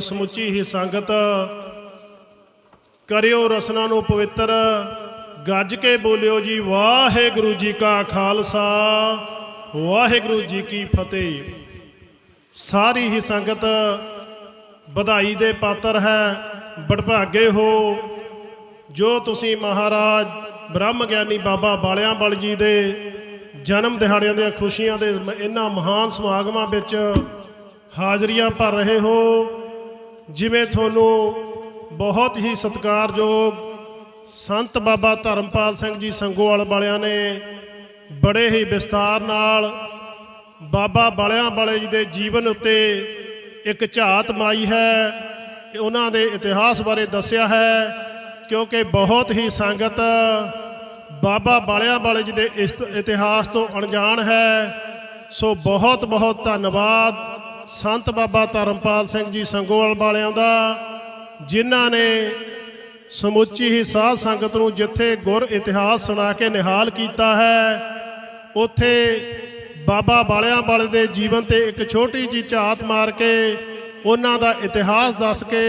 ਸਮੁੱਚੀ ਹੀ ਸੰਗਤ ਕਰਿਓ ਰਸਨਾ ਨੂੰ ਪਵਿੱਤਰ। ਗੱਜ ਕੇ ਬੋਲਿਓ ਜੀ, ਵਾਹਿਗੁਰੂ ਜੀ ਕਾ ਖਾਲਸਾ, ਵਾਹਿਗੁਰੂ ਜੀ ਕੀ ਫਤਿਹ। ਸਾਰੀ ਹੀ ਸੰਗਤ ਵਧਾਈ ਦੇ ਪਾਤਰ ਹੈ, ਬੜਭਾਗੇ ਹੋ। ਜੋ ਤੁਸੀਂ ਮਹਾਰਾਜ ਬ੍ਰਹਮ ਗਿਆਨੀ ਬਾਬਾ ਬਾਲਿਆਂ ਬਲ ਜੀ ਦੇ ਜਨਮ ਦਿਹਾੜਿਆਂ ਦੀਆਂ ਖੁਸ਼ੀਆਂ ਦੇ ਇਹਨਾਂ ਮਹਾਨ ਸਮਾਗਮਾਂ ਵਿੱਚ ਹਾਜ਼ਰੀਆਂ ਭਰ ਰਹੇ ਹੋ ਜਿਵੇਂ ਤੁਹਾਨੂੰ ਬਹੁਤ ਹੀ ਸਤਿਕਾਰਯੋਗ ਸੰਤ ਬਾਬਾ ਧਰਮਪਾਲ ਸਿੰਘ ਜੀ ਸੰਗੋਵਾਲ ਵਾਲਿਆਂ ਨੇ ਬੜੇ ਹੀ ਵਿਸਤਾਰ ਨਾਲ ਬਾਬਾ ਬਾਲਿਆਂ ਵਾਲੇ ਜੀ ਦੇ ਜੀਵਨ ਉੱਤੇ ਇੱਕ ਝਾਤ ਮਾਈ ਹੈ ਤੇ ਉਹਨਾਂ ਦੇ ਇਤਿਹਾਸ ਬਾਰੇ ਦੱਸਿਆ ਹੈ, ਕਿਉਂਕਿ ਬਹੁਤ ਹੀ ਸੰਗਤ ਬਾਬਾ ਬਾਲਿਆਂ ਵਾਲੇ ਜੀ ਦੇ ਇਸ ਇਤਿਹਾਸ ਤੋਂ ਅਣਜਾਣ ਹੈ। ਸੋ ਬਹੁਤ ਬਹੁਤ ਧੰਨਵਾਦ। ਸੰਤ ਬਾਬਾ ਧਰਮਪਾਲ ਸਿੰਘ ਜੀ ਸੰਗੋਵਾਲ ਵਾਲਿਆਂ ਦਾ, ਜਿਨ੍ਹਾਂ ਨੇ ਸਮੁੱਚੀ ਹੀ ਸਾਧ ਸੰਗਤ ਨੂੰ ਜਿੱਥੇ ਗੁਰ ਇਤਿਹਾਸ ਸੁਣਾ ਕੇ ਨਿਹਾਲ ਕੀਤਾ ਹੈ, ਉੱਥੇ ਬਾਬਾ ਵਾਲਿਆਂ ਵਾਲੇ ਦੇ ਜੀਵਨ ਤੇ ਇੱਕ ਛੋਟੀ ਜੀ ਝਾਤ ਮਾਰ ਕੇ ਉਹਨਾਂ ਦਾ ਇਤਿਹਾਸ ਦੱਸ ਕੇ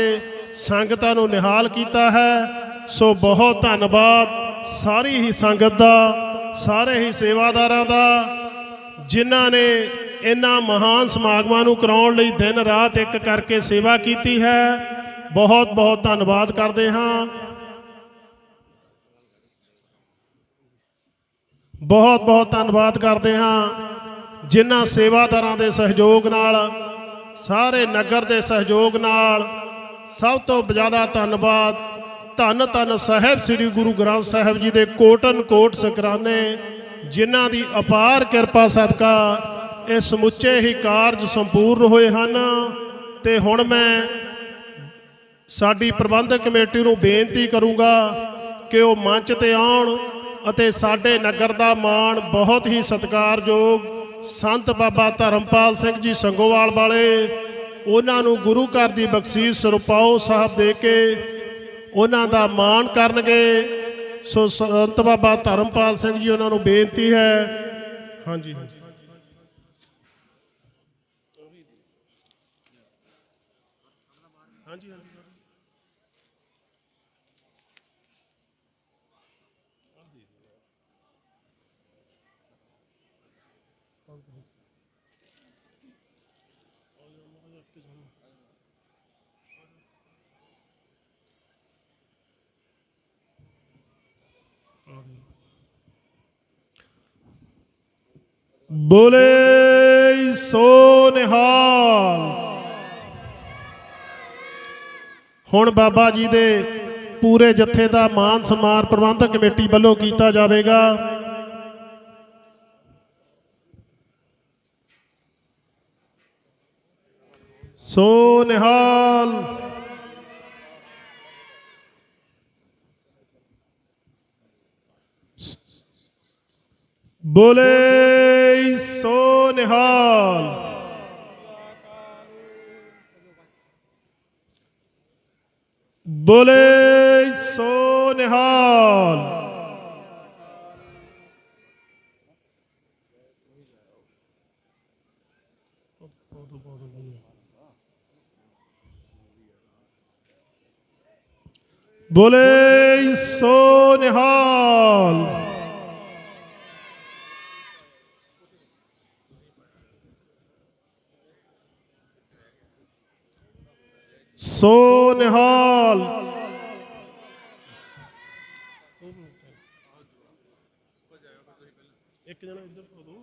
ਸੰਗਤਾਂ ਨੂੰ ਨਿਹਾਲ ਕੀਤਾ ਹੈ। ਸੋ ਬਹੁਤ ਧੰਨਵਾਦ ਸਾਰੀ ਹੀ ਸੰਗਤ ਦਾ, ਸਾਰੇ ਹੀ ਸੇਵਾਦਾਰਾਂ ਦਾ, ਜਿਨ੍ਹਾਂ ਨੇ ਇਹਨਾਂ ਮਹਾਨ ਸਮਾਗਮਾਂ ਨੂੰ ਕਰਾਉਣ ਲਈ ਦਿਨ ਰਾਤ ਇੱਕ ਕਰਕੇ ਸੇਵਾ ਕੀਤੀ ਹੈ। ਬਹੁਤ ਬਹੁਤ ਧੰਨਵਾਦ ਕਰਦੇ ਹਾਂ। ਬਹੁਤ ਬਹੁਤ ਧੰਨਵਾਦ ਕਰਦੇ ਹਾਂ ਜਿਨ੍ਹਾਂ ਸੇਵਾਦਾਰਾਂ ਦੇ ਸਹਿਯੋਗ ਨਾਲ, ਸਾਰੇ ਨਗਰ ਦੇ ਸਹਿਯੋਗ ਨਾਲ ਸਭ ਤੋਂ ਜ਼ਿਆਦਾ ਧੰਨਵਾਦ ਧੰਨ ਧੰਨ ਸਾਹਿਬ ਸ੍ਰੀ ਗੁਰੂ ਗ੍ਰੰਥ ਸਾਹਿਬ ਜੀ ਦੇ ਕੋਟਨ ਕੋਟ ਸਕਰਾਨੇ ਜਿਨ੍ਹਾਂ ਦੀ ਅਪਾਰ ਕਿਰਪਾ ਸਦਕਾ ਇਹ ਸਮੁੱਚੇ ਹੀ ਕਾਰਜ ਸੰਪੂਰਨ ਹੋਏ ਹਨ ਤੇ ਹੁਣ ਮੈਂ ਸਾਡੀ ਪ੍ਰਬੰਧਕ ਕਮੇਟੀ ਨੂੰ ਬੇਨਤੀ ਕਰੂੰਗਾ ਕਿ ਉਹ ਮੰਚ ਤੇ ਆਉਣ ਅਤੇ ਸਾਡੇ ਨਗਰ ਦਾ ਮਾਣ ਬਹੁਤ ਹੀ ਸਤਿਕਾਰਯੋਗ ਸੰਤ ਬਾਬਾ ਧਰਮਪਾਲ ਸਿੰਘ ਜੀ ਸੰਗੋਵਾਲ ਵਾਲੇ, ਉਹਨਾਂ ਨੂੰ ਗੁਰੂ ਘਰ ਦੀ ਬਖਸ਼ੀਸ਼ ਸਰਪਾਉ ਸਾਹਿਬ ਦੇ ਕੇ ਉਹਨਾਂ ਦਾ ਮਾਣ ਕਰਨਗੇ। ਸੋ ਸੰਤ ਬਾਬਾ ਧਰਮਪਾਲ ਸਿੰਘ ਜੀ, ਉਹਨਾਂ ਨੂੰ ਬੇਨਤੀ ਹੈ। ਹਾਂਜੀ ਹਾਂਜੀ ਹਾਂਜੀ ਹਾਂਜੀ ਬੋਲੇ ਸੋ ਨਿਹਾਲ ਹੁਣ ਬਾਬਾ ਜੀ ਦੇ ਪੂਰੇ ਜਥੇ ਦਾ ਮਾਨ ਸਨਮਾਨ ਪ੍ਰਬੰਧਕ ਕਮੇਟੀ ਵੱਲੋਂ ਕੀਤਾ ਜਾਵੇਗਾ ਸੋ ਨਿਹਾਲ। ਬੋਲੇ ਸੋ ਨਿਹਾਲ। ਬੋਲੇ ਸੋ ਨਿਹਾਲ। ਬੋਲੇ ਸੋ ਨਿਹਾਲ। ਸੋ ਨਿਹਾਲ ਇੱਕ ਜਣਾ ਇੱਧਰ ਪਾ ਦੋ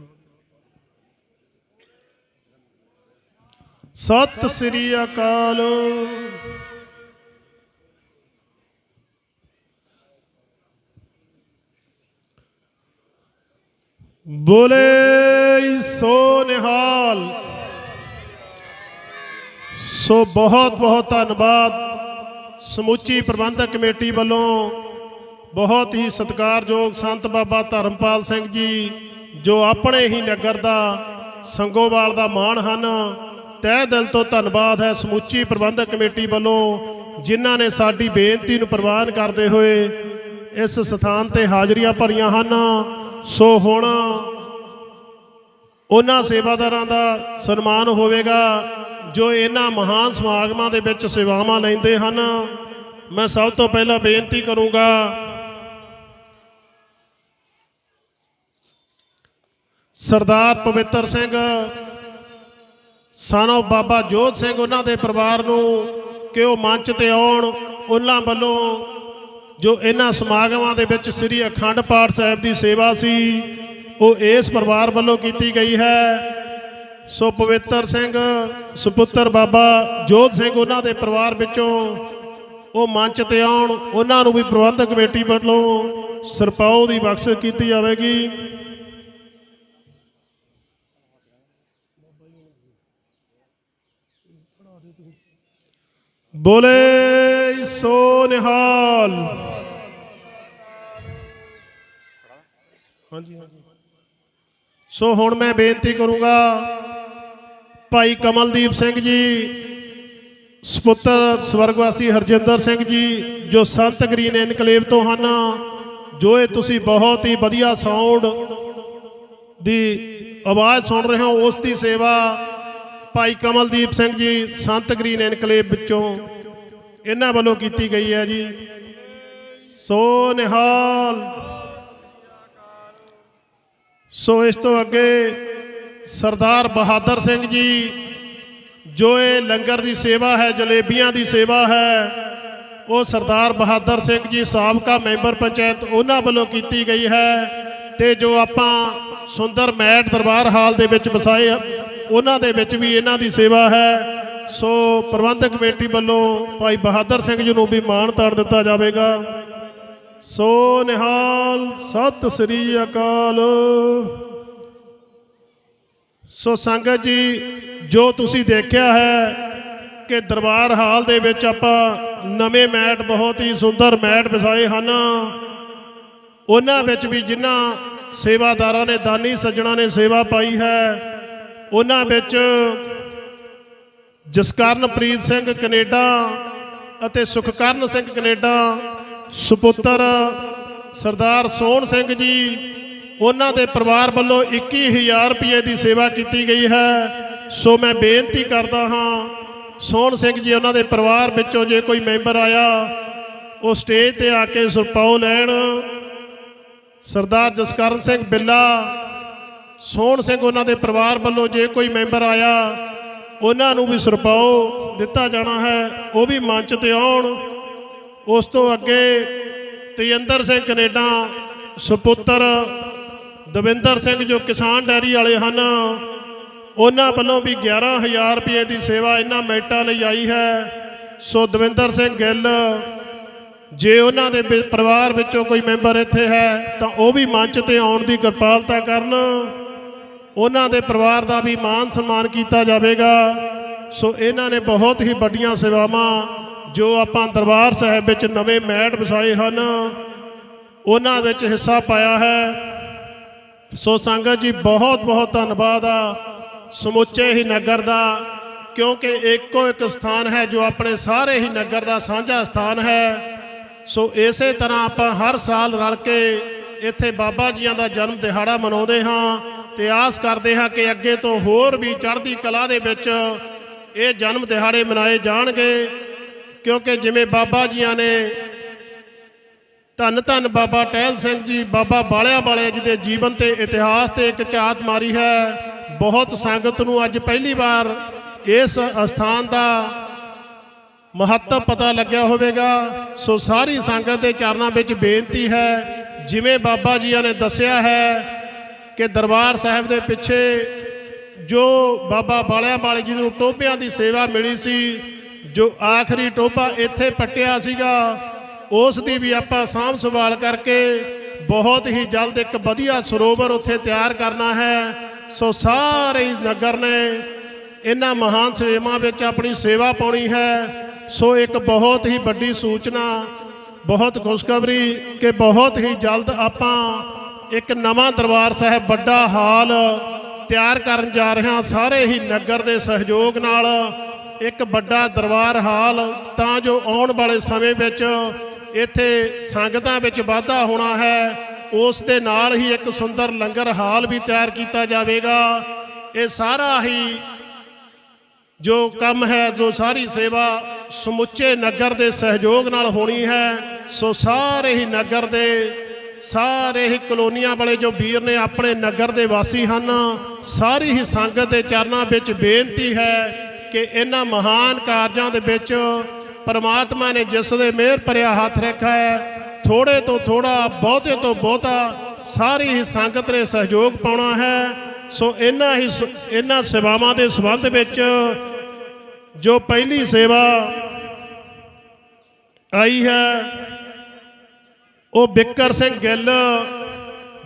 ਪਾ ਸਤਿ ਸ੍ਰੀ ਅਕਾਲ। ਬੋਲੇ ਸੋ ਨਿਹਾਲ। ਸੋ ਬਹੁਤ ਬਹੁਤ ਧੰਨਵਾਦ ਸਮੁੱਚੀ ਪ੍ਰਬੰਧਕ ਕਮੇਟੀ ਵੱਲੋਂ। ਬਹੁਤ ਹੀ ਸਤਿਕਾਰਯੋਗ ਸੰਤ ਬਾਬਾ ਧਰਮਪਾਲ ਸਿੰਘ ਜੀ। ਜੋ ਆਪਣੇ ਹੀ ਨਗਰ ਦਾ ਸੰਗੋਵਾਲ ਦਾ ਮਾਣ ਹਨ, ਤਹਿ ਦਿਲ ਤੋਂ ਧੰਨਵਾਦ ਹੈ ਸਮੁੱਚੀ ਪ੍ਰਬੰਧਕ ਕਮੇਟੀ ਵੱਲੋਂ, ਜਿਨ੍ਹਾਂ ਨੇ ਸਾਡੀ ਬੇਨਤੀ ਨੂੰ ਪ੍ਰਵਾਨ ਕਰਦੇ ਹੋਏ ਇਸ ਸਥਾਨ ਤੇ ਹਾਜ਼ਰੀਆਂ ਭਰੀਆਂ ਹਨ। ਸੋ ਹੁਣ ਉਹਨਾਂ ਸੇਵਾਦਾਰਾਂ ਦਾ ਸਨਮਾਨ ਹੋਵੇਗਾ, ਜੋ ਇਹਨਾਂ ਮਹਾਨ ਸਮਾਗਮਾਂ ਦੇ ਵਿੱਚ ਸੇਵਾਵਾਂ ਲੈਂਦੇ ਹਨ। ਮੈਂ ਸਭ ਤੋਂ ਪਹਿਲਾਂ ਬੇਨਤੀ ਕਰੂੰਗਾ ਸਰਦਾਰ ਪਵਿੱਤਰ ਸਿੰਘ, ਸਾਨੋ ਬਾਬਾ ਜੋਧ ਸਿੰਘ ਉਹਨਾਂ ਦੇ ਪਰਿਵਾਰ ਨੂੰ ਕਿ ਉਹ ਮੰਚ ਤੇ ਆਉਣ, ਉਹਨਾਂ ਵੱਲੋਂ ਜੋ ਇਹਨਾਂ ਸਮਾਗਮਾਂ ਦੇ ਵਿੱਚ ਸ੍ਰੀ ਅਖੰਡ ਪਾਠ ਸਾਹਿਬ ਦੀ ਸੇਵਾ ਸੀ, ਉਹ ਇਸ ਪਰਿਵਾਰ ਵੱਲੋਂ ਕੀਤੀ ਗਈ ਹੈ। ਸੋ ਪਵਿੱਤਰ ਸਿੰਘ, ਸੁਪੁੱਤਰ ਬਾਬਾ ਜੋਧ ਸਿੰਘ ਉਹਨਾਂ ਦੇ ਪਰਿਵਾਰ ਵਿੱਚੋਂ ਉਹ ਮੰਚ ਤੇ ਆਉਣ, ਉਹਨਾਂ ਨੂੰ ਵੀ ਪ੍ਰਬੰਧਕ ਕਮੇਟੀ ਵੱਲੋਂ ਸਰਪਾਉ ਦੀ ਬਖਸ਼ਿਸ਼ ਕੀਤੀ ਜਾਵੇਗੀ। ਬੋਲੇ ਸੋ ਨਿਹਾਲ ਹਾਂਜੀ ਹਾਂਜੀ। ਸੋ ਹੁਣ ਮੈਂ ਬੇਨਤੀ ਕਰੂੰਗਾ ਭਾਈ ਕਮਲਦੀਪ ਸਿੰਘ ਜੀ, ਸੁਪੁੱਤਰ ਸਵਰਗਵਾਸੀ ਹਰਜਿੰਦਰ ਸਿੰਘ ਜੀ, ਜੋ ਸੰਤ ਗ੍ਰੀਨ ਇਨਕਲੇਵ ਤੋਂ ਹਨ, ਜੋ ਇਹ ਤੁਸੀਂ ਬਹੁਤ ਹੀ ਵਧੀਆ ਸਾਊਂਡ ਦੀ ਆਵਾਜ਼ ਸੁਣ ਰਹੇ ਹੋ, ਉਸ ਦੀ ਸੇਵਾ ਭਾਈ ਕਮਲਦੀਪ ਸਿੰਘ ਜੀ ਸੰਤ ਗ੍ਰੀਨ ਇਨਕਲੇਵ ਵਿੱਚੋਂ ਇਹਨਾਂ ਵੱਲੋਂ ਕੀਤੀ ਗਈ ਹੈ ਜੀ। ਸੋ ਨਿਹਾਲ। ਸੋ ਇਸ ਤੋਂ ਅੱਗੇ ਸਰਦਾਰ ਬਹਾਦਰ ਸਿੰਘ ਜੀ, ਜੋ ਇਹ ਲੰਗਰ ਦੀ ਸੇਵਾ ਹੈ, ਜਲੇਬੀਆਂ ਦੀ ਸੇਵਾ ਹੈ, ਉਹ ਸਰਦਾਰ ਬਹਾਦਰ ਸਿੰਘ ਜੀ ਸਾਬਕਾ ਮੈਂਬਰ ਪੰਚਾਇਤ ਉਹਨਾਂ ਵੱਲੋਂ ਕੀਤੀ ਗਈ ਹੈ ਤੇ ਜੋ ਆਪਾਂ ਸੁੰਦਰ ਮੈਟ ਦਰਬਾਰ ਹਾਲ ਦੇ ਵਿੱਚ ਵਸਾਏ ਉਹਨਾਂ ਦੇ ਵਿੱਚ ਵੀ ਇਹਨਾਂ ਦੀ ਸੇਵਾ ਹੈ। ਸੋ ਪ੍ਰਬੰਧਕ ਕਮੇਟੀ ਵੱਲੋਂ ਭਾਈ ਬਹਾਦਰ ਸਿੰਘ ਜੀ ਨੂੰ ਵੀ ਮਾਣ ਤਾਣ ਦਿੱਤਾ ਜਾਵੇਗਾ। ਸੋ ਨਿਹਾਲ, ਸਤਿ ਸ੍ਰੀ ਅਕਾਲ। ਸੋ ਸੰਗਤ ਜੀ, ਜੋ ਤੁਸੀਂ ਦੇਖਿਆ ਹੈ ਕਿ ਦਰਬਾਰ ਹਾਲ ਦੇ ਵਿੱਚ ਆਪਾਂ ਨਵੇਂ ਮੈਟ ਬਹੁਤ ਹੀ ਸੁੰਦਰ ਮੈਟ ਵਿਛਾਏ ਹਨ। ਉਹਨਾਂ ਵਿੱਚ ਵੀ ਜਿਨ੍ਹਾਂ ਸੇਵਾਦਾਰਾਂ ਨੇ, ਦਾਨੀ ਸੱਜਣਾ ਨੇ ਸੇਵਾ ਪਾਈ ਹੈ ਉਹਨਾਂ ਵਿੱਚ ਜਸਕਰਨਪ੍ਰੀਤ ਸਿੰਘ ਕੈਨੇਡਾ ਅਤੇ ਸੁਖਕਰਨ ਸਿੰਘ ਕੈਨੇਡਾ, ਸੁਪੁੱਤਰ ਸਰਦਾਰ ਸੋਹਣ ਸਿੰਘ ਜੀ, ਉਹਨਾਂ ਦੇ ਪਰਿਵਾਰ ਵੱਲੋਂ 21000 ਰੁਪਏ ਦੀ ਸੇਵਾ ਕੀਤੀ ਗਈ ਹੈ। ਸੋ ਮੈਂ ਬੇਨਤੀ ਕਰਦਾ ਹਾਂ, ਸੋਹਣ ਸਿੰਘ ਜੀ ਉਹਨਾਂ ਦੇ ਪਰਿਵਾਰ ਵਿੱਚੋਂ ਜੇ ਕੋਈ ਮੈਂਬਰ ਆਇਆ, ਉਹ ਸਟੇਜ ਤੇ ਆ ਕੇ ਸੁਰਪਾਉ ਲੈਣ। ਸਰਦਾਰ ਜਸਕਰਨ ਸਿੰਘ ਬਿੱਲਾ ਸੋਹਣ ਸਿੰਘ ਉਹਨਾਂ ਦੇ ਪਰਿਵਾਰ ਵੱਲੋਂ ਜੇ ਕੋਈ ਮੈਂਬਰ ਆਇਆ, ਉਹਨਾਂ ਨੂੰ ਵੀ ਸਰਪਾਉ ਦਿੱਤਾ ਜਾਣਾ ਹੈ, ਉਹ ਵੀ ਮੰਚ ਤੇ ਆਉਣ। ਉਸ ਤੋਂ ਅੱਗੇ ਤੇਜਿੰਦਰ ਸਿੰਘ ਕੈਨੇਡਾ, ਸੁਪੁੱਤਰ ਦਵਿੰਦਰ ਸਿੰਘ ਜੋ ਕਿਸਾਨ ਡੈਰੀ ਵਾਲੇ ਹਨ, ਉਹਨਾਂ ਵੱਲੋਂ ਵੀ 11000 ਰੁਪਏ ਦੀ ਸੇਵਾ ਇਹਨਾਂ ਮੈਟਾਂ ਲਈ ਆਈ ਹੈ। ਸੋ ਦਵਿੰਦਰ ਸਿੰਘ ਗਿੱਲ, ਜੇ ਉਹਨਾਂ ਦੇ ਪਰਿਵਾਰ ਵਿੱਚੋਂ ਕੋਈ ਮੈਂਬਰ ਇੱਥੇ ਹੈ, ਤਾਂ ਉਹ ਵੀ ਮੰਚ ਤੇ ਆਉਣ ਦੀ ਕਿਰਪਾਲਤਾ ਕਰਨ। ਉਹਨਾਂ ਦੇ ਪਰਿਵਾਰ ਦਾ ਵੀ ਮਾਨ ਸਨਮਾਨ ਕੀਤਾ ਜਾਵੇਗਾ। ਸੋ ਇਹਨਾਂ ਨੇ ਬਹੁਤ ਹੀ ਵੱਡੀਆਂ ਸੇਵਾਵਾਂ ਜੋ ਆਪਾਂ ਦਰਬਾਰ ਸਾਹਿਬ ਵਿੱਚ ਨਵੇਂ ਮੈਟ ਵਿਛਾਏ ਹਨ, ਉਹਨਾਂ ਵਿੱਚ ਹਿੱਸਾ ਪਾਇਆ ਹੈ। ਸੋ ਸੰਗਤ ਜੀ ਬਹੁਤ ਬਹੁਤ ਧੰਨਵਾਦ ਆ ਸਮੁੱਚੇ ਹੀ ਨਗਰ ਦਾ, ਕਿਉਂਕਿ ਇੱਕੋ ਇੱਕ ਸਥਾਨ ਹੈ ਜੋ ਆਪਣੇ ਸਾਰੇ ਹੀ ਨਗਰ ਦਾ ਸਾਂਝਾ ਸਥਾਨ ਹੈ। ਸੋ ਇਸੇ ਤਰ੍ਹਾਂ ਆਪਾਂ ਹਰ ਸਾਲ ਰਲ ਕੇ ਇੱਥੇ ਬਾਬਾ ਜੀਆਂ ਦਾ ਜਨਮ ਦਿਹਾੜਾ ਮਨਾਉਂਦੇ ਹਾਂ। ਤੇ ਆਸ ਕਰਦੇ ਹਾਂ ਕਿ ਅੱਗੇ ਤੋਂ ਹੋਰ ਵੀ ਚੜ੍ਹਦੀ ਕਲਾ ਦੇ ਵਿੱਚ ਇਹ ਜਨਮ ਦਿਹਾੜੇ ਮਨਾਏ ਜਾਣਗੇ। ਕਿਉਂਕਿ ਜਿਵੇਂ ਬਾਬਾ ਜੀਆਂ ਨੇ ਧੰਨ ਧੰਨ ਬਾਬਾ ਟਹਿਲ ਸਿੰਘ ਜੀ, ਬਾਬਾ ਬਾਲਿਆਂ ਵਾਲੇ ਜੀ ਦੇ ਜੀਵਨ ਤੇ ਇਤਿਹਾਸ ਤੇ ਇੱਕ ਝਾਤ ਮਾਰੀ ਹੈ। ਬਹੁਤ ਸੰਗਤ ਨੂੰ ਅੱਜ ਪਹਿਲੀ ਵਾਰ ਇਸ ਅਸਥਾਨ ਦਾ ਮਹੱਤਵ ਪਤਾ ਲੱਗਿਆ ਹੋਵੇਗਾ। ਸੋ ਸਾਰੀ ਸੰਗਤ ਦੇ ਚਰਨਾਂ ਵਿੱਚ ਬੇਨਤੀ ਹੈ, ਜਿਵੇਂ ਬਾਬਾ ਜੀਆਂ ਨੇ ਦੱਸਿਆ ਹੈ ਕਿ ਦਰਬਾਰ ਸਾਹਿਬ ਦੇ ਪਿੱਛੇ ਜੋ ਬਾਬਾ ਬਾਲਿਆਂ ਵਾਲੇ ਜੀ ਨੂੰ ਟੋਪਿਆਂ ਦੀ ਸੇਵਾ ਮਿਲੀ ਸੀ, ਜੋ ਆਖਰੀ ਟੋਪਾ ਇੱਥੇ ਪੱਟਿਆ ਸੀਗਾ, ਉਸ ਦੀ ਵੀ ਆਪਾਂ ਸਾਂਭ ਸੰਭਾਲ ਕਰਕੇ ਬਹੁਤ ਹੀ ਜਲਦ ਇੱਕ ਵਧੀਆ ਸਰੋਵਰ ਉੱਥੇ ਤਿਆਰ ਕਰਨਾ ਹੈ। ਸੋ ਸਾਰੇ ਹੀ ਨਗਰ ਨੇ ਇਹਨਾਂ ਮਹਾਨ ਸੇਵਾਵਾਂ ਵਿੱਚ ਆਪਣੀ ਸੇਵਾ ਪਾਉਣੀ ਹੈ। ਸੋ ਇੱਕ ਬਹੁਤ ਹੀ ਵੱਡੀ ਸੂਚਨਾ, ਬਹੁਤ ਖੁਸ਼ਖਬਰੀ ਕਿ ਬਹੁਤ ਹੀ ਜਲਦ ਆਪਾਂ ਇੱਕ ਨਵਾਂ ਦਰਬਾਰ ਸਾਹਿਬ ਵੱਡਾ ਹਾਲ ਤਿਆਰ ਕਰਨ ਜਾ ਰਹੇ ਹਾਂ। ਸਾਰੇ ਹੀ ਨਗਰ ਦੇ ਸਹਿਯੋਗ ਨਾਲ ਇੱਕ ਵੱਡਾ ਦਰਬਾਰ ਹਾਲ, ਤਾਂ ਜੋ ਆਉਣ ਵਾਲੇ ਸਮੇਂ ਵਿੱਚ ਇੱਥੇ ਸੰਗਤਾਂ ਵਿੱਚ ਵਾਧਾ ਹੋਣਾ ਹੈ, ਉਸ ਦੇ ਨਾਲ ਹੀ ਇੱਕ ਸੁੰਦਰ ਲੰਗਰ ਹਾਲ ਵੀ ਤਿਆਰ ਕੀਤਾ ਜਾਵੇਗਾ। ਇਹ ਸਾਰਾ ਹੀ ਜੋ ਕੰਮ ਹੈ, ਜੋ ਸਾਰੀ ਸੇਵਾ ਸਮੁੱਚੇ ਨਗਰ ਦੇ ਸਹਿਯੋਗ ਨਾਲ ਹੋਣੀ ਹੈ, ਸੋ ਸਾਰੇ ਹੀ ਨਗਰ ਦੇ ਸਾਰੇ ਹੀ ਕਲੋਨੀਆਂ ਵਾਲੇ ਜੋ ਵੀਰ ਨੇ ਆਪਣੇ ਨਗਰ ਦੇ ਵਾਸੀ ਹਨ, ਸਾਰੀ ਹੀ ਸੰਗਤ ਦੇ ਚਰਨਾਂ ਵਿੱਚ ਬੇਨਤੀ ਹੈ ਕਿ ਇਹਨਾਂ ਮਹਾਨ ਕਾਰਜਾਂ ਦੇ ਵਿੱਚ ਪਰਮਾਤਮਾ ਨੇ ਜਿਸ ਦੇ ਮਿਹਰ ਭਰਿਆ ਹੱਥ ਰੱਖਿਆ ਹੈ, ਥੋੜੇ ਤੋਂ ਥੋੜਾ, ਬਹੁਤੇ ਤੋਂ ਬਹੁਤਾ ਸਾਰੀ ਹੀ ਸੰਗਤ ਨੇ ਸਹਿਯੋਗ ਪਾਉਣਾ ਹੈ। ਸੋ ਇਹਨਾਂ ਹੀ ਸ- ਇਹਨਾਂ ਸੇਵਾਵਾਂ ਦੇ ਸੰਬੰਧ ਵਿੱਚ ਜੋ ਪਹਿਲੀ ਸੇਵਾ ਆਈ ਹੈ ਉਹ ਬਿੱਕਰ ਸਿੰਘ ਗਿੱਲ,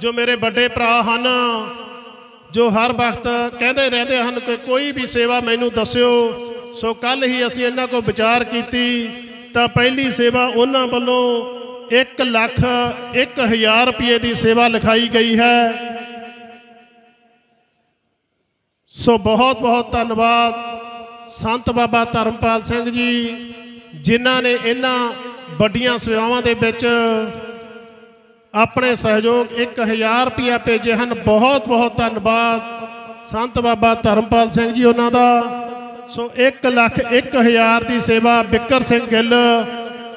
ਜੋ ਮੇਰੇ ਵੱਡੇ ਭਰਾ ਹਨ, ਜੋ ਹਰ ਵਕਤ ਕਹਿੰਦੇ ਰਹਿੰਦੇ ਹਨ ਕਿ ਕੋਈ ਵੀ ਸੇਵਾ ਮੈਨੂੰ ਦੱਸਿਓ, ਸੋ ਕੱਲ ਹੀ ਅਸੀਂ ਇਹਨਾਂ ਕੋਲ ਵਿਚਾਰ ਕੀਤੀ, ਤਾਂ ਪਹਿਲੀ ਸੇਵਾ ਉਹਨਾਂ ਵੱਲੋਂ 1 ਲੱਖ 1000 ਰੁਪਏ ਦੀ ਸੇਵਾ ਲਿਖਾਈ ਗਈ ਹੈ। ਸੋ ਬਹੁਤ ਬਹੁਤ ਧੰਨਵਾਦ ਸੰਤ ਬਾਬਾ ਧਰਮਪਾਲ ਸਿੰਘ ਜੀ, ਜਿਨ੍ਹਾਂ ਨੇ ਇਹਨਾਂ ਵੱਡੀਆਂ ਸੇਵਾਵਾਂ ਦੇ ਵਿੱਚ ਆਪਣੇ ਸਹਿਯੋਗ 1000 ਰੁਪਇਆ ਭੇਜੇ ਹਨ ਬਹੁਤ ਬਹੁਤ ਧੰਨਵਾਦ ਸੰਤ ਬਾਬਾ ਧਰਮਪਾਲ ਸਿੰਘ ਜੀ ਉਹਨਾਂ ਦਾ ਸੋ 1 ਲੱਖ 1000 ਦੀ ਸੇਵਾ ਬਿੱਕਰ ਸਿੰਘ ਗਿੱਲ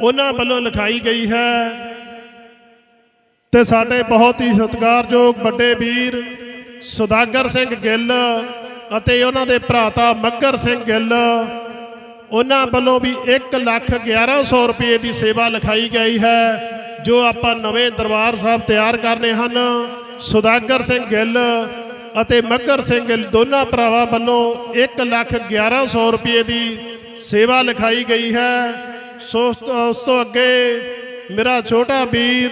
ਉਹਨਾਂ ਵੱਲੋਂ ਲਿਖਾਈ ਗਈ ਹੈ ਤੇ ਸਾਡੇ ਬਹੁਤ ਹੀ ਸਤਿਕਾਰਯੋਗ ਵੱਡੇ ਵੀਰ ਸੁਦਾਗਰ ਸਿੰਘ ਗਿੱਲ ਅਤੇ ਉਹਨਾਂ ਦੇ ਭਰਾਤਾ ਮੱਗਰ ਸਿੰਘ ਗਿੱਲ ਉਹਨਾਂ ਵੱਲੋਂ ਵੀ 1 ਲੱਖ 1100 ਰੁਪਏ ਦੀ ਸੇਵਾ ਲਿਖਾਈ ਗਈ ਹੈ ਜੋ ਆਪਾਂ ਨਵੇਂ ਦਰਬਾਰ ਸਾਹਿਬ ਤਿਆਰ ਕਰਨੇ ਹਨ, ਸੁਦਾਗਰ ਸਿੰਘ ਗਿੱਲ ਅਤੇ ਮੱਗਰ ਸਿੰਘ ਗਿੱਲ ਦੋਨਾਂ ਭਰਾਵਾਂ ਵੱਲੋਂ 1 ਲੱਖ 1100 ਰੁਪਏ ਦੀ ਸੇਵਾ ਲਿਖਾਈ ਗਈ ਹੈ। ਸੋ ਉਸ ਤੋਂ- ਉਸ ਤੋਂ ਅੱਗੇ ਮੇਰਾ ਛੋਟਾ ਵੀਰ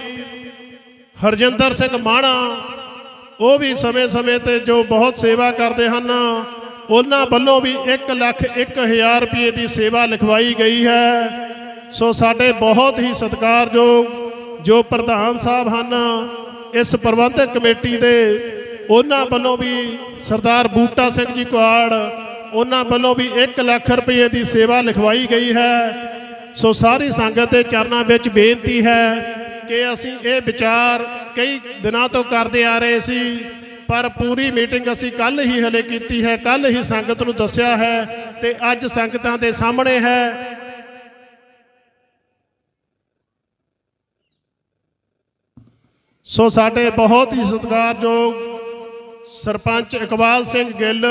ਹਰਜਿੰਦਰ ਸਿੰਘ ਮਾਣਾ, ਉਹ ਵੀ ਸਮੇਂ-ਸਮੇਂ ਤੇ ਜੋ ਬਹੁਤ ਸੇਵਾ ਕਰਦੇ ਹਨ, ਉਹਨਾਂ ਵੱਲੋਂ ਵੀ 1 ਲੱਖ 1000 ਰੁਪਏ ਦੀ ਸੇਵਾ ਲਿਖਵਾਈ ਗਈ ਹੈ। ਸੋ ਸਾਡੇ ਬਹੁਤ ਹੀ ਸਤਿਕਾਰਯੋਗ ਜੋ ਪ੍ਰਧਾਨ ਸਾਹਿਬ ਹਨ, ਇਸ ਪ੍ਰਬੰਧਕ ਕਮੇਟੀ ਦੇ, ਉਹਨਾਂ ਵੱਲੋਂ ਵੀ ਸਰਦਾਰ ਬੂਟਾ ਸਿੰਘ ਜੀ ਕੁਆੜ, ਉਹਨਾਂ ਵੱਲੋਂ ਵੀ 1 ਲੱਖ ਰੁਪਏ ਦੀ ਸੇਵਾ ਲਿਖਵਾਈ ਗਈ ਹੈ। ਸੋ ਸਾਰੀ ਸੰਗਤ ਦੇ ਚਰਨਾਂ ਵਿੱਚ ਬੇਨਤੀ ਹੈ ਕਿ ਅਸੀਂ ਇਹ ਵਿਚਾਰ ਕਈ ਦਿਨਾਂ ਤੋਂ ਕਰਦੇ ਆ ਰਹੇ ਸੀ, ਪਰ ਪੂਰੀ ਮੀਟਿੰਗ ਅਸੀਂ ਕੱਲ ਹੀ ਹਲੇ ਕੀਤੀ ਹੈ ਕੱਲ ਹੀ ਸੰਗਤ ਨੂੰ ਦੱਸਿਆ ਹੈ ਤੇ ਅੱਜ ਸੰਗਤਾਂ ਦੇ ਸਾਹਮਣੇ ਹੈ। ਸੋ ਸਾਡੇ ਬਹੁਤ ਹੀ ਸਤਿਕਾਰਯੋਗ ਸਰਪੰਚ ਇਕਬਾਲ ਸਿੰਘ ਗਿੱਲ,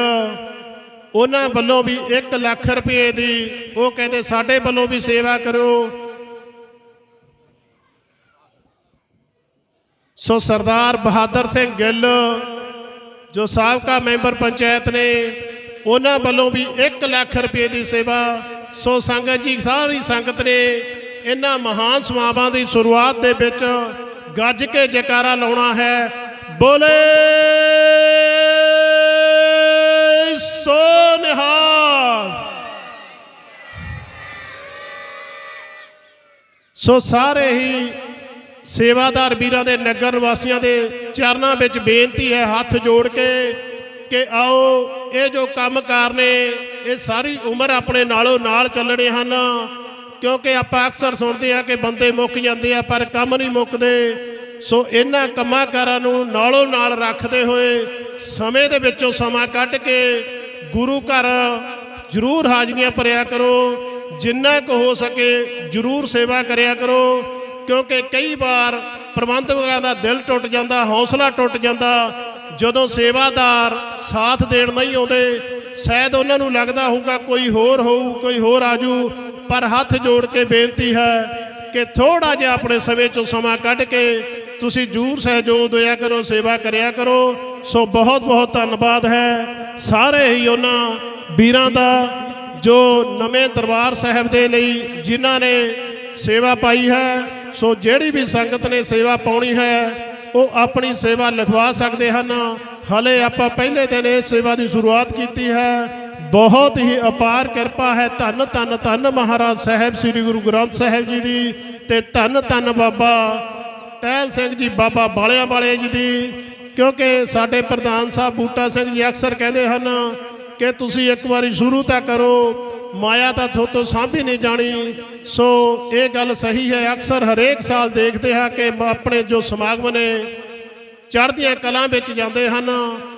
ਉਹਨਾਂ ਵੱਲੋਂ ਵੀ 1 ਲੱਖ ਰੁਪਏ ਦੀ, ਉਹ ਕਹਿੰਦੇ ਸਾਡੇ ਵੱਲੋਂ ਵੀ ਸੇਵਾ ਕਰੋ ਸੋ ਸਰਦਾਰ ਬਹਾਦਰ ਸਿੰਘ ਗਿੱਲ, ਜੋ ਸਾਬਕਾ ਮੈਂਬਰ ਪੰਚਾਇਤ ਨੇ, ਉਹਨਾਂ ਵੱਲੋਂ ਵੀ 1 ਲੱਖ ਰੁਪਏ ਦੀ ਸੇਵਾ। ਸੋ ਸੰਗਤ ਜੀ, ਸਾਰੀ ਸੰਗਤ ਨੇ ਇਹਨਾਂ ਮਹਾਨ ਸਮਾਵਾਂ ਦੀ ਸ਼ੁਰੂਆਤ ਦੇ ਵਿੱਚ ਗੱਜ ਕੇ ਜੈਕਾਰਾ ਲਾਉਣਾ ਹੈ। ਬੋਲੇ ਸੋ ਨਿਹਾਲ ਸੋ ਸਾਰੇ ਹੀ ਸੇਵਾਦਾਰ ਵੀਰਾਂ ਦੇ ਨਗਰ ਵਾਸੀਆਂ ਦੇ ਚਰਨਾਂ ਵਿੱਚ ਬੇਨਤੀ ਹੈ, ਹੱਥ ਜੋੜ ਕੇ ਕਿ ਆਓ, ਇਹ ਜੋ ਕੰਮਕਾਰ ਨੇ, ਇਹ ਸਾਰੀ ਉਮਰ ਆਪਣੇ ਨਾਲੋਂ ਨਾਲ ਚੱਲਣੇ ਹਨ। ਕਿਉਂਕਿ ਆਪਾਂ ਅਕਸਰ ਸੁਣਦੇ ਆ ਕਿ ਬੰਦੇ ਮੁੱਕ ਜਾਂਦੇ ਆ, ਪਰ ਕੰਮ ਨਹੀਂ ਮੁੱਕਦੇ। ਸੋ ਇਹਨਾਂ ਕੰਮਾਂ ਕਾਰਾਂ ਨੂੰ ਨਾਲੋਂ ਨਾਲ ਰੱਖਦੇ ਹੋਏ ਸਮੇਂ ਦੇ ਵਿੱਚੋਂ ਸਮਾਂ ਕੱਢ ਕੇ ਗੁਰੂ ਘਰ ਜ਼ਰੂਰ ਹਾਜ਼ਰੀਆਂ ਭਰਿਆ ਕਰੋ, ਜਿੰਨਾ ਕੁ ਹੋ ਸਕੇ ਜ਼ਰੂਰ ਸੇਵਾ ਕਰਿਆ ਕਰੋ, ਕਿਉਂਕਿ ਕਈ ਵਾਰ ਪ੍ਰਬੰਧਕਾਂ ਦਾ ਦਿਲ ਟੁੱਟ ਜਾਂਦਾ, ਹੌਸਲਾ ਟੁੱਟ ਜਾਂਦਾ, ਜਦੋਂ ਸੇਵਾਦਾਰ ਸਾਥ ਦੇਣ ਨਹੀਂ ਆਉਂਦੇ, ਸ਼ਾਇਦ ਉਹਨਾਂ ਨੂੰ ਲੱਗਦਾ ਹੋਊਗਾ ਕੋਈ ਹੋਰ ਹੋਊ, ਕੋਈ ਹੋਰ ਆਜੂ, ਪਰ ਹੱਥ ਜੋੜ ਕੇ ਬੇਨਤੀ ਹੈ ਕਿ ਥੋੜਾ ਜਿਹਾ ਆਪਣੇ ਸਮੇਂ ਚੋਂ ਸਮਾਂ ਕੱਢ ਕੇ ਤੁਸੀਂ ਜੂਰ ਸਹਿਯੋਗ ਦਿਆ ਕਰੋ, ਸੇਵਾ ਕਰਿਆ ਕਰੋ। ਸੋ ਬਹੁਤ ਬਹੁਤ ਧੰਨਵਾਦ ਹੈ। ਸਾਰੇ ਹੀ ਉਹਨਾਂ ਵੀਰਾਂ ਦਾ ਜੋ ਨਵੇਂ ਦਰਬਾਰ ਸਾਹਿਬ ਦੇ ਲਈ ਜਿਨ੍ਹਾਂ ਨੇ ਸੇਵਾ ਪਾਈ ਹੈ, ਸੋ ਜਿਹੜੀ ਵੀ ਸੰਗਤ ਨੇ ਸੇਵਾ ਪਾਉਣੀ ਹੈ, ਉਹ ਆਪਣੀ ਸੇਵਾ ਲਿਖਵਾ ਸਕਦੇ ਹਨ। ਹਲੇ ਆਪਾਂ ਪਹਿਲੇ ਦਿਨ ਇਹ ਸੇਵਾ ਦੀ ਸ਼ੁਰੂਆਤ ਕੀਤੀ ਹੈ। ਬਹੁਤ ਹੀ ਅਪਾਰ ਕਿਰਪਾ ਹੈ। ਧੰਨ ਧੰਨ ਧੰਨ ਮਹਾਰਾਜ ਸਾਹਿਬ, ਸ੍ਰੀ ਗੁਰੂ ਗ੍ਰੰਥ ਸਾਹਿਬ ਜੀ ਦੀ ਤੇ ਧੰਨ ਧੰਨ ਬਾਬਾ ਟਹਿਲ ਸਿੰਘ ਜੀ, ਬਾਬਾ ਬਾਲਿਆਂ ਵਾਲੇ ਜੀ ਦੀ, ਕਿਉਂਕਿ ਸਾਡੇ ਪ੍ਰਧਾਨ ਸਾਹਿਬ ਬੂਟਾ ਸਿੰਘ ਜੀ ਅਕਸਰ ਕਹਿੰਦੇ ਹਨ ਕਿ ਤੁਸੀਂ ਇੱਕ ਵਾਰੀ ਸ਼ੁਰੂ ਤਾਂ ਕਰੋ, ਮਾਇਆ ਤਾਂ ਥੋਤੋਂ ਸਾਂਭੀ ਨਹੀਂ ਜਾਣੀ। ਸੋ ਇਹ ਗੱਲ ਸਹੀ ਹੈ, ਅਕਸਰ ਹਰੇਕ ਸਾਲ ਦੇਖਦੇ ਹਾਂ ਕਿ ਆਪਣੇ ਜੋ ਸਮਾਗਮ ਨੇ, ਚੜ੍ਹਦੀਆਂ ਕਲਾਂ ਵਿੱਚ ਜਾਂਦੇ ਹਨ।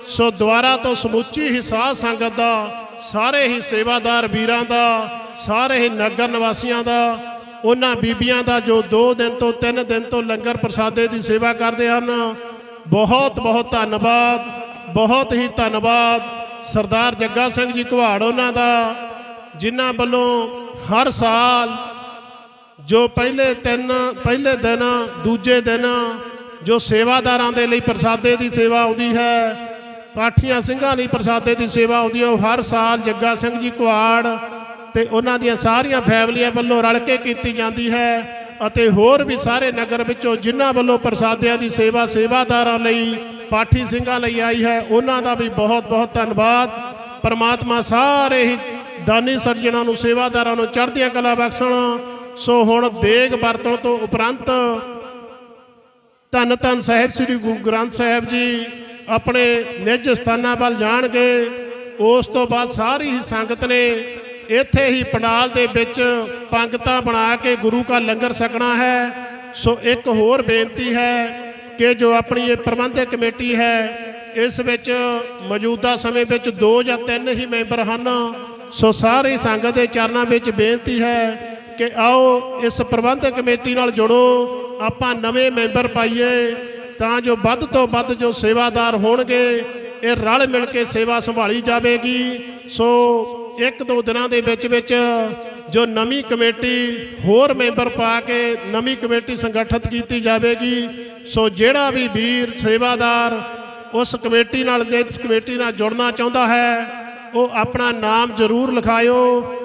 ਸੋ ਦੁਆਰਾ ਤੋਂ ਸਮੁੱਚੀ ਹੀ ਸਾਧ ਸੰਗਤ ਦਾ, ਸਾਰੇ ਹੀ ਸੇਵਾਦਾਰ ਵੀਰਾਂ ਦਾ, ਸਾਰੇ ਹੀ ਨਗਰ ਨਿਵਾਸੀਆਂ ਦਾ ਉਹਨਾਂ ਬੀਬੀਆਂ ਦਾ ਜੋ 2 ਦਿਨ ਤੋਂ 3 ਦਿਨ ਤੋਂ ਲੰਗਰ ਪ੍ਰਸਾਦੇ ਦੀ ਸੇਵਾ ਕਰਦੇ ਹਨ। ਬਹੁਤ ਬਹੁਤ ਧੰਨਵਾਦ। ਬਹੁਤ ਹੀ ਧੰਨਵਾਦ ਸਰਦਾਰ ਜੱਗਾ ਸਿੰਘ ਜੀ ਘਵਾੜ ਉਹਨਾਂ ਦਾ, ਜਿਨ੍ਹਾਂ ਵੱਲੋਂ ਹਰ ਸਾਲ ਜੋ ਪਹਿਲੇ ਤਿੰਨ, ਪਹਿਲੇ ਦਿਨ, ਦੂਜੇ ਦਿਨ ਜੋ ਸੇਵਾਦਾਰਾਂ ਦੇ ਲਈ ਪ੍ਰਸਾਦੇ ਦੀ ਸੇਵਾ ਆਉਂਦੀ ਹੈ, ਪਾਠੀਆਂ ਸਿੰਘਾਂ ਲਈ ਪ੍ਰਸਾਦੇ ਦੀ ਸੇਵਾ ਆਉਂਦੀ ਹੈ, ਉਹ ਹਰ ਸਾਲ ਜੱਗਾ ਸਿੰਘ ਜੀ ਕੁਆੜ ਤੇ ਉਹਨਾਂ ਦੀਆਂ ਸਾਰੀਆਂ ਫੈਮਲੀਆਂ ਵੱਲੋਂ ਰਲ ਕੇ ਕੀਤੀ ਜਾਂਦੀ ਹੈ ਅਤੇ ਹੋਰ ਵੀ ਸਾਰੇ ਨਗਰ ਵਿੱਚੋਂ ਜਿਨ੍ਹਾਂ ਵੱਲੋਂ ਪ੍ਰਸਾਦਿਆਂ ਦੀ ਸੇਵਾ ਸੇਵਾਦਾਰਾਂ ਲਈ, ਪਾਠੀ ਸਿੰਘਾਂ ਲਈ ਆਈ ਹੈ, ਉਹਨਾਂ ਦਾ ਵੀ ਬਹੁਤ ਬਹੁਤ ਧੰਨਵਾਦ। ਪਰਮਾਤਮਾ ਸਾਰੇ ਹੀ ਦਾਨੀ ਸੱਜਣਾਂ ਨੂੰ, ਸੇਵਾਦਾਰਾਂ ਨੂੰ, ਚੜ੍ਹਦੀਆਂ ਕਲਾ ਬਖਸ਼ਣ। ਸੋ ਹੁਣ ਦੇਗ ਵਰਤਣ ਤੋਂ ਉਪਰੰਤ ਧੰਨ ਧੰਨ ਸਾਹਿਬ ਸ੍ਰੀ ਗੁਰੂ ਗ੍ਰੰਥ ਸਾਹਿਬ ਜੀ ਆਪਣੇ ਨਿੱਜ ਸਥਾਨਾਂ ਵੱਲ ਜਾਣਗੇ। ਉਸ ਤੋਂ ਬਾਅਦ ਸਾਰੀ ਹੀ ਸੰਗਤ ਨੇ ਇੱਥੇ ਹੀ ਪੰਡਾਲ ਦੇ ਵਿੱਚ ਪੰਗਤਾਂ ਬਣਾ ਕੇ ਗੁਰੂ ਕਾ ਲੰਗਰ ਛਕਣਾ ਹੈ। ਸੋ ਇੱਕ ਹੋਰ ਬੇਨਤੀ ਹੈ ਕਿ ਜੋ ਆਪਣੀ ਇਹ ਪ੍ਰਬੰਧਕ ਕਮੇਟੀ ਹੈ, ਇਸ ਵਿੱਚ ਮੌਜੂਦਾ ਸਮੇਂ ਵਿੱਚ ਦੋ ਜਾਂ ਤਿੰਨ ਹੀ ਮੈਂਬਰ ਹਨ। ਸੋ ਸਾਰੀ ਸੰਗਤ ਦੇ ਚਰਨਾਂ ਵਿੱਚ ਬੇਨਤੀ ਹੈ ਕਿ ਆਓ ਇਸ ਪ੍ਰਬੰਧਕ ਕਮੇਟੀ ਨਾਲ ਜੁੜੋ। ਆਪਾਂ ਨਵੇਂ ਮੈਂਬਰ ਪਾਈਏ ਤਾਂ ਜੋ ਵੱਧ ਤੋਂ ਵੱਧ ਜੋ ਸੇਵਾਦਾਰ ਹੋਣਗੇ, ਇਹ ਰਲ ਮਿਲ ਕੇ ਸੇਵਾ ਸੰਭਾਲੀ ਜਾਵੇਗੀ। ਸੋ ਇੱਕ ਦੋ ਦਿਨਾਂ ਦੇ ਵਿੱਚ ਵਿੱਚ ਜੋ ਨਵੀਂ ਕਮੇਟੀ ਹੋਰ ਮੈਂਬਰ ਪਾ ਕੇ ਨਵੀਂ ਕਮੇਟੀ ਸੰਗਠਿਤ ਕੀਤੀ ਜਾਵੇਗੀ। ਸੋ ਜਿਹੜਾ ਵੀ ਵੀਰ ਸੇਵਾਦਾਰ ਉਸ ਕਮੇਟੀ ਨਾਲ ਜੇ ਇਸ ਕਮੇਟੀ ਨਾਲ ਜੁੜਨਾ ਚਾਹੁੰਦਾ ਹੈ, ਉਹ ਆਪਣਾ ਨਾਮ ਜ਼ਰੂਰ ਲਿਖਾਇਓ।